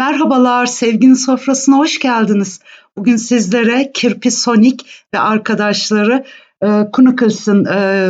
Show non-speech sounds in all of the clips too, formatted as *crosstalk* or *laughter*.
Merhabalar, sevginin sofrasına hoş geldiniz. Bugün sizlere Kirpi Sonic ve arkadaşları e, Knuckles e,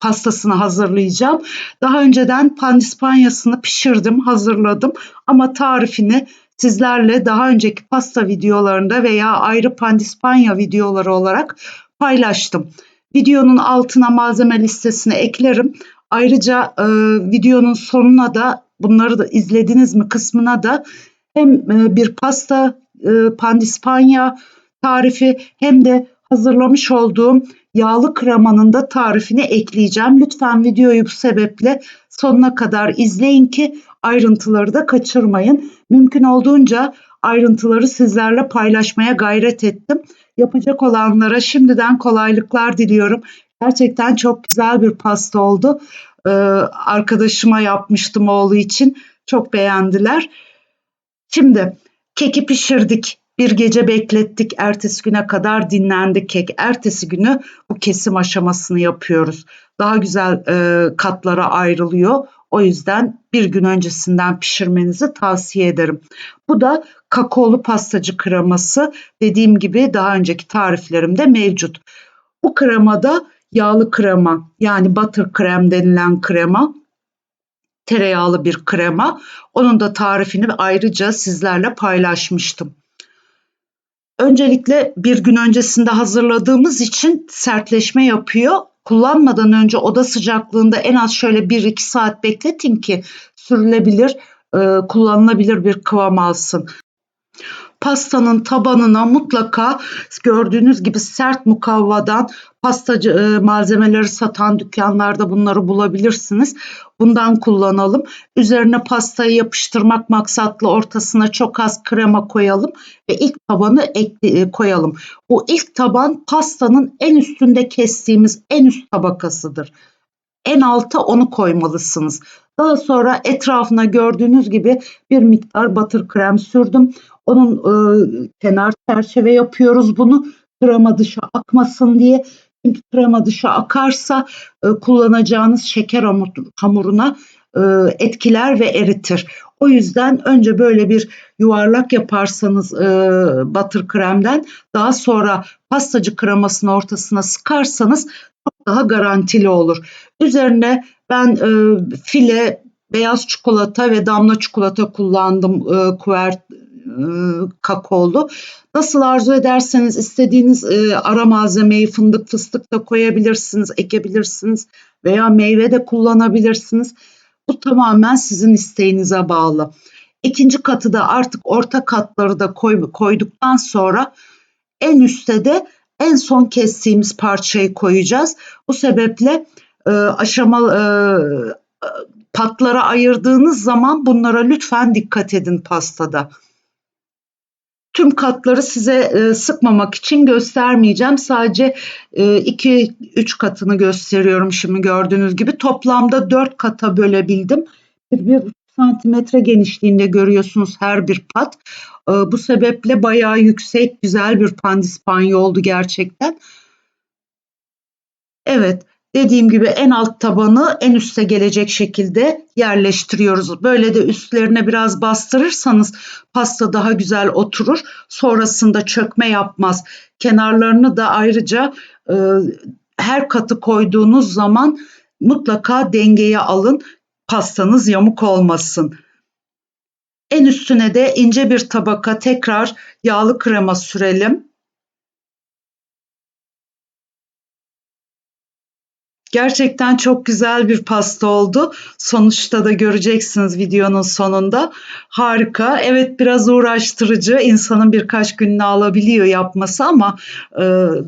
pastasını hazırlayacağım. Daha önceden pandispanyasını pişirdim, hazırladım ama tarifini sizlerle daha önceki pasta videolarında veya ayrı pandispanya videoları olarak paylaştım. Videonun altına malzeme listesini eklerim. Ayrıca e, videonun sonuna da bunları da izlediniz mi kısmına da hem e, bir pasta e, pandispanya tarifi hem de hazırlamış olduğum yağlı kremanın da tarifini ekleyeceğim. Lütfen videoyu bu sebeple sonuna kadar izleyin ki ayrıntıları da kaçırmayın. Mümkün olduğunca ayrıntıları sizlerle paylaşmaya gayret ettim. Yapacak olanlara şimdiden kolaylıklar diliyorum. Gerçekten çok güzel bir pasta oldu. Ee, arkadaşıma yapmıştım oğlu için. Çok beğendiler. Şimdi keki pişirdik. Bir gece beklettik. Ertesi güne kadar dinlendi kek. Ertesi günü bu kesim aşamasını yapıyoruz. Daha güzel e, katlara ayrılıyor. O yüzden bir gün öncesinden pişirmenizi tavsiye ederim. Bu da kakaolu pastacı kreması. Dediğim gibi daha önceki tariflerimde mevcut. Bu kremada yağlı krema yani butter krem denilen krema tereyağlı bir krema. Onun da tarifini ayrıca sizlerle paylaşmıştım. Öncelikle bir gün öncesinde hazırladığımız için sertleşme yapıyor. Kullanmadan önce oda sıcaklığında en az şöyle 1-2 saat bekletin ki sürülebilir, kullanılabilir bir kıvam alsın pastanın tabanına mutlaka gördüğünüz gibi sert mukavvadan pastacı e, malzemeleri satan dükkanlarda bunları bulabilirsiniz. Bundan kullanalım. Üzerine pastayı yapıştırmak maksatlı ortasına çok az krema koyalım ve ilk tabanı ekle, e, koyalım. Bu ilk taban pastanın en üstünde kestiğimiz en üst tabakasıdır. En alta onu koymalısınız. Daha sonra etrafına gördüğünüz gibi bir miktar batır krem sürdüm. Onun e, kenar çerçeve yapıyoruz bunu krema dışa akmasın diye. Çünkü krema dışa akarsa e, kullanacağınız şeker hamuruna e, etkiler ve eritir. O yüzden önce böyle bir yuvarlak yaparsanız e, batır kremden daha sonra pastacı kremasını ortasına sıkarsanız çok daha garantili olur. Üzerine ben e, file beyaz çikolata ve damla çikolata kullandım e, kuvert e, kakaolu. Nasıl arzu ederseniz istediğiniz e, ara malzemeyi fındık fıstık da koyabilirsiniz, ekebilirsiniz veya meyve de kullanabilirsiniz. Bu tamamen sizin isteğinize bağlı. İkinci katı da artık orta katları da koy, koyduktan sonra en üstte de en son kestiğimiz parçayı koyacağız. Bu sebeple e, aşama e, patlara ayırdığınız zaman bunlara lütfen dikkat edin pastada. Tüm katları size e, sıkmamak için göstermeyeceğim. Sadece 2-3 e, katını gösteriyorum şimdi gördüğünüz gibi. Toplamda 4 kata bölebildim. 1 santimetre genişliğinde görüyorsunuz her bir pat. E, bu sebeple bayağı yüksek, güzel bir pandispanya oldu gerçekten. Evet, Dediğim gibi en alt tabanı en üste gelecek şekilde yerleştiriyoruz. Böyle de üstlerine biraz bastırırsanız pasta daha güzel oturur. Sonrasında çökme yapmaz. Kenarlarını da ayrıca e, her katı koyduğunuz zaman mutlaka dengeye alın. Pastanız yamuk olmasın. En üstüne de ince bir tabaka tekrar yağlı krema sürelim. Gerçekten çok güzel bir pasta oldu. Sonuçta da göreceksiniz videonun sonunda. Harika. Evet biraz uğraştırıcı. İnsanın birkaç gününü alabiliyor yapması ama e,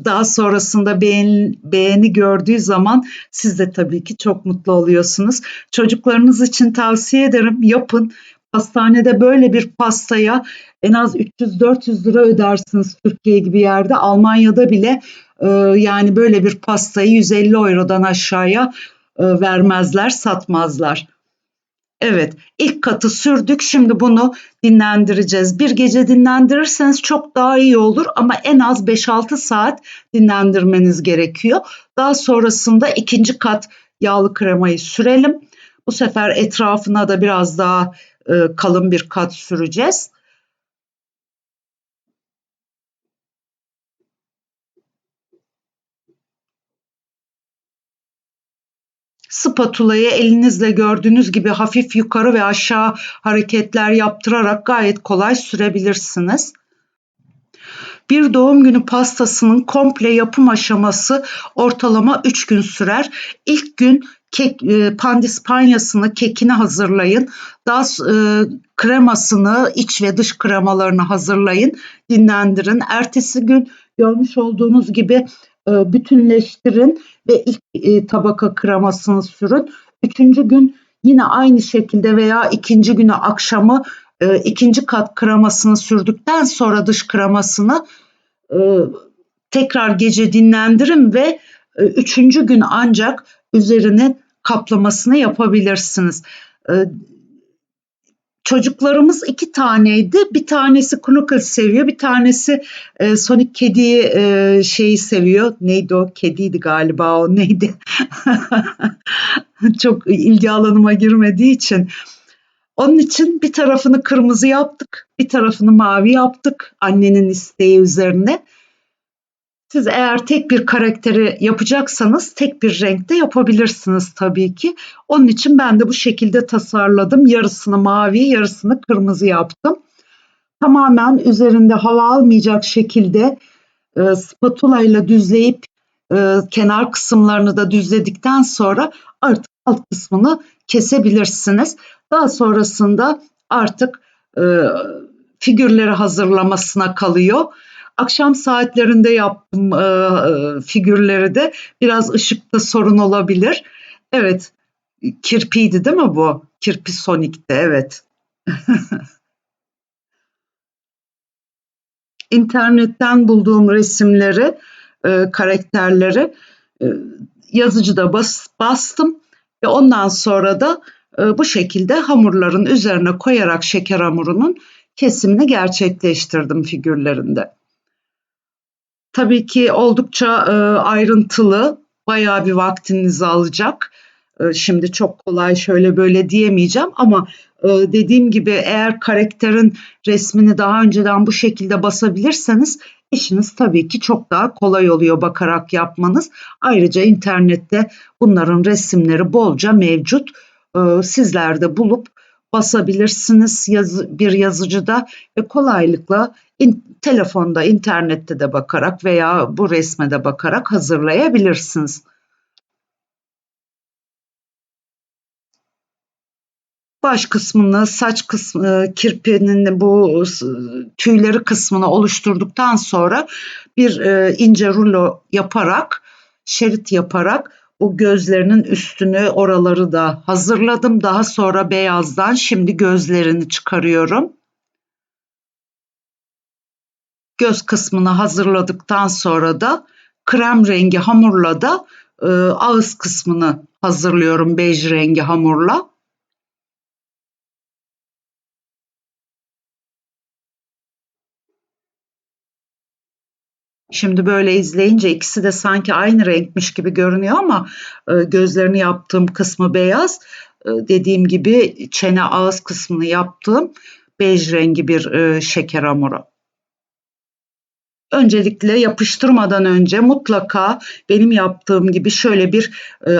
daha sonrasında beğeni, beğeni gördüğü zaman siz de tabii ki çok mutlu oluyorsunuz. Çocuklarınız için tavsiye ederim. Yapın. Hastanede böyle bir pastaya en az 300-400 lira ödersiniz Türkiye gibi yerde. Almanya'da bile e, yani böyle bir pastayı 150 eurodan aşağıya e, vermezler, satmazlar. Evet, ilk katı sürdük. Şimdi bunu dinlendireceğiz. Bir gece dinlendirirseniz çok daha iyi olur ama en az 5-6 saat dinlendirmeniz gerekiyor. Daha sonrasında ikinci kat yağlı kremayı sürelim. Bu sefer etrafına da biraz daha e, kalın bir kat süreceğiz. Spatulayı elinizle gördüğünüz gibi hafif yukarı ve aşağı hareketler yaptırarak gayet kolay sürebilirsiniz. Bir doğum günü pastasının komple yapım aşaması ortalama 3 gün sürer. İlk gün kek, e, pandispanyasını, kekini hazırlayın. Daha e, kremasını, iç ve dış kremalarını hazırlayın, dinlendirin. Ertesi gün görmüş olduğunuz gibi e, bütünleştirin ve ilk e, tabaka kremasını sürün. Üçüncü gün yine aynı şekilde veya ikinci günü akşamı e, ikinci kat kremasını sürdükten sonra dış kremasını tekrar gece dinlendirin ve üçüncü gün ancak üzerine kaplamasını yapabilirsiniz. Çocuklarımız iki taneydi. Bir tanesi Knuckles seviyor, bir tanesi e, Sonic kediyi e, şeyi seviyor. Neydi o? Kediydi galiba o. *laughs* Neydi? Çok ilgi alanıma girmediği için. Onun için bir tarafını kırmızı yaptık, bir tarafını mavi yaptık annenin isteği üzerine. Siz eğer tek bir karakteri yapacaksanız tek bir renkte yapabilirsiniz tabii ki. Onun için ben de bu şekilde tasarladım. Yarısını mavi, yarısını kırmızı yaptım. Tamamen üzerinde hava almayacak şekilde e, spatula ile düzleyip e, kenar kısımlarını da düzledikten sonra artık alt kısmını kesebilirsiniz. Daha sonrasında artık e, figürleri hazırlamasına kalıyor. Akşam saatlerinde yaptım e, e, figürleri de biraz ışıkta sorun olabilir. Evet, kirpiydi değil mi bu? Kirpi Sonic'ti, evet. *laughs* İnternetten bulduğum resimleri, e, karakterleri e, yazıcıda bas, bastım ve ondan sonra da e, bu şekilde hamurların üzerine koyarak şeker hamurunun kesimini gerçekleştirdim figürlerinde. Tabii ki oldukça e, ayrıntılı, bayağı bir vaktinizi alacak. E, şimdi çok kolay şöyle böyle diyemeyeceğim ama e, dediğim gibi eğer karakterin resmini daha önceden bu şekilde basabilirseniz işiniz tabii ki çok daha kolay oluyor bakarak yapmanız. Ayrıca internette bunların resimleri bolca mevcut. E, sizler de bulup basabilirsiniz yazı, bir yazıcıda ve kolaylıkla in, telefonda, internette de bakarak veya bu resme de bakarak hazırlayabilirsiniz. baş kısmını, saç kısmı, kirpinin bu tüyleri kısmını oluşturduktan sonra bir e, ince rulo yaparak, şerit yaparak bu gözlerinin üstünü, oraları da hazırladım. Daha sonra beyazdan şimdi gözlerini çıkarıyorum. Göz kısmını hazırladıktan sonra da krem rengi hamurla da e, ağız kısmını hazırlıyorum bej rengi hamurla. Şimdi böyle izleyince ikisi de sanki aynı renkmiş gibi görünüyor ama e, gözlerini yaptığım kısmı beyaz. E, dediğim gibi çene ağız kısmını yaptığım bej rengi bir e, şeker hamuru. Öncelikle yapıştırmadan önce mutlaka benim yaptığım gibi şöyle bir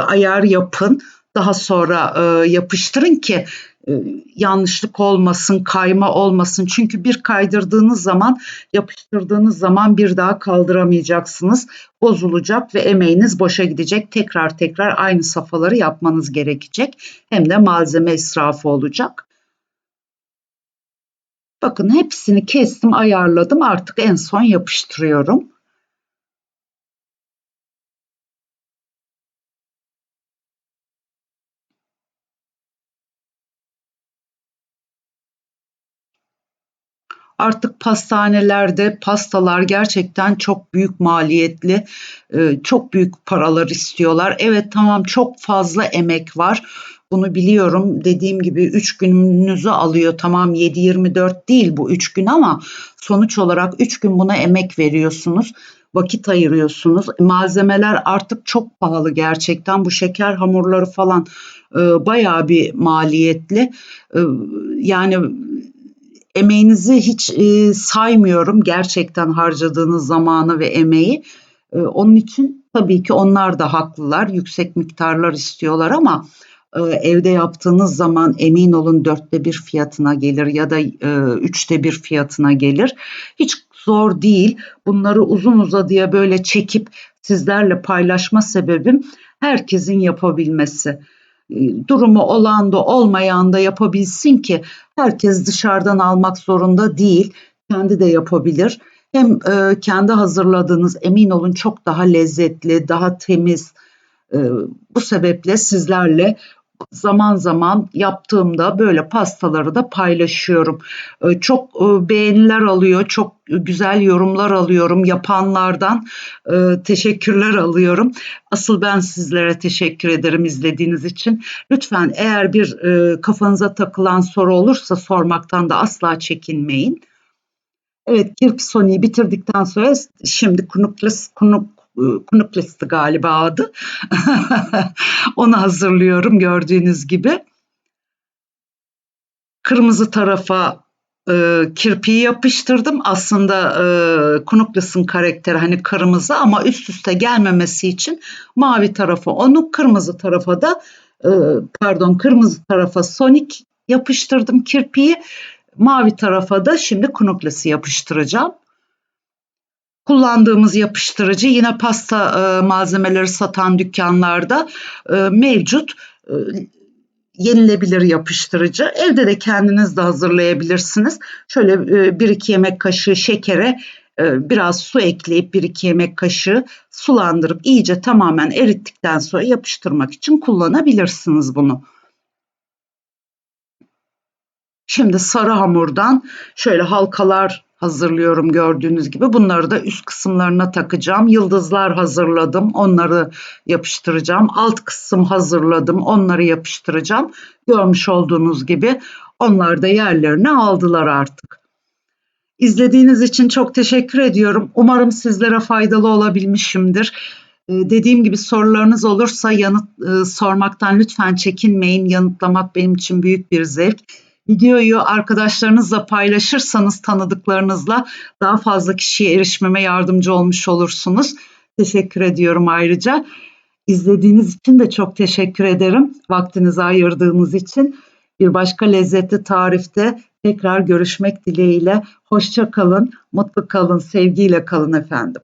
ayar yapın. Daha sonra yapıştırın ki e, yanlışlık olmasın, kayma olmasın. Çünkü bir kaydırdığınız zaman, yapıştırdığınız zaman bir daha kaldıramayacaksınız. Bozulacak ve emeğiniz boşa gidecek. Tekrar tekrar aynı safhaları yapmanız gerekecek. Hem de malzeme israfı olacak. Bakın hepsini kestim, ayarladım. Artık en son yapıştırıyorum. Artık pastanelerde pastalar gerçekten çok büyük maliyetli, e, çok büyük paralar istiyorlar. Evet tamam çok fazla emek var. Bunu biliyorum. Dediğim gibi 3 gününüzü alıyor. Tamam 7-24 değil bu 3 gün ama sonuç olarak 3 gün buna emek veriyorsunuz. Vakit ayırıyorsunuz. Malzemeler artık çok pahalı gerçekten. Bu şeker hamurları falan e, bayağı bir maliyetli. E, yani emeğinizi hiç e, saymıyorum gerçekten harcadığınız zamanı ve emeği. E, onun için tabii ki onlar da haklılar. Yüksek miktarlar istiyorlar ama evde yaptığınız zaman emin olun dörtte bir fiyatına gelir ya da e, üçte bir fiyatına gelir. Hiç zor değil. Bunları uzun uzadıya böyle çekip sizlerle paylaşma sebebim herkesin yapabilmesi. E, durumu olan da olmayan da yapabilsin ki herkes dışarıdan almak zorunda değil. Kendi de yapabilir. Hem e, kendi hazırladığınız emin olun çok daha lezzetli, daha temiz. E, bu sebeple sizlerle zaman zaman yaptığımda böyle pastaları da paylaşıyorum. Ee, çok e, beğeniler alıyor, çok güzel yorumlar alıyorum yapanlardan e, teşekkürler alıyorum. Asıl ben sizlere teşekkür ederim izlediğiniz için. Lütfen eğer bir e, kafanıza takılan soru olursa sormaktan da asla çekinmeyin. Evet Kirk Sony'yi bitirdikten sonra şimdi Kunuklis, Kunuk Knuckles galiba adı. *laughs* Onu hazırlıyorum gördüğünüz gibi. Kırmızı tarafa e, kirpiği yapıştırdım. Aslında e, Knuckles'ın karakteri hani kırmızı ama üst üste gelmemesi için mavi tarafa onu, kırmızı tarafa da e, pardon kırmızı tarafa Sonic yapıştırdım kirpiği. Mavi tarafa da şimdi Knuckles'ı yapıştıracağım. Kullandığımız yapıştırıcı yine pasta e, malzemeleri satan dükkanlarda e, mevcut. E, yenilebilir yapıştırıcı. Evde de kendiniz de hazırlayabilirsiniz. Şöyle e, bir iki yemek kaşığı şekere biraz su ekleyip bir iki yemek kaşığı sulandırıp iyice tamamen erittikten sonra yapıştırmak için kullanabilirsiniz bunu. Şimdi sarı hamurdan şöyle halkalar hazırlıyorum gördüğünüz gibi. Bunları da üst kısımlarına takacağım. Yıldızlar hazırladım. Onları yapıştıracağım. Alt kısım hazırladım. Onları yapıştıracağım. Görmüş olduğunuz gibi onlar da yerlerini aldılar artık. İzlediğiniz için çok teşekkür ediyorum. Umarım sizlere faydalı olabilmişimdir. Ee, dediğim gibi sorularınız olursa yanıt e, sormaktan lütfen çekinmeyin. Yanıtlamak benim için büyük bir zevk. Videoyu arkadaşlarınızla paylaşırsanız tanıdıklarınızla daha fazla kişiye erişmeme yardımcı olmuş olursunuz. Teşekkür ediyorum ayrıca. İzlediğiniz için de çok teşekkür ederim. Vaktinizi ayırdığınız için. Bir başka lezzetli tarifte tekrar görüşmek dileğiyle. Hoşça kalın, mutlu kalın, sevgiyle kalın efendim.